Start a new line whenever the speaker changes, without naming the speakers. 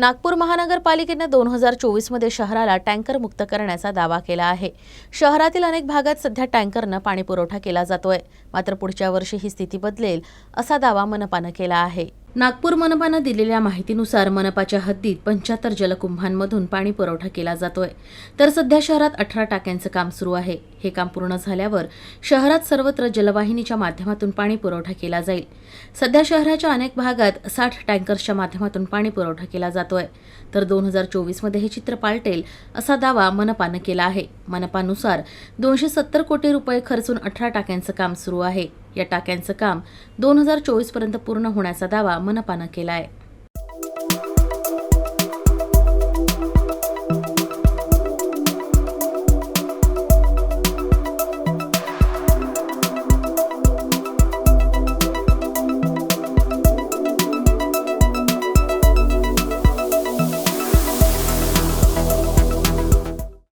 नागपूर महानगरपालिकेनं दोन हजार चोवीसमध्ये शहराला टँकर मुक्त करण्याचा दावा केला आहे. शहरातील अनेक भागात सध्या टँकरनं पाणीपुरवठा केला जातोय. मात्र पुढच्या वर्षी ही स्थिती बदलेल असा दावा मनपानं केला आहे. नागपूर मनपानं दिलेल्या माहितीनुसार मनपाच्या हद्दीत पंच्याहत्तर जलकुंभांमधून पाणी पुरवठा केला जातोय. तर सध्या शहरात अठरा टाक्यांचं काम सुरू आहे. हे काम पूर्ण झाल्यावर शहरात सर्वत्र जलवाहिनीच्या माध्यमातून पाणी पुरवठा केला जाईल. सध्या शहराच्या अनेक भागात साठ टँकर्सच्या माध्यमातून पाणी पुरवठा केला जातोय. तर दोन हजार चोवीसमध्ये हे चित्र पालटेल असा दावा मनपानं केला आहे. मनपानुसार दोनशे सत्तर कोटी रुपये खर्चून अठरा टाक्यांचं काम सुरू आहे. या टाक्यांचं काम दोन हजार चोवीसपर्यंत पूर्ण होण्याचा दावा मनपानं केला आहे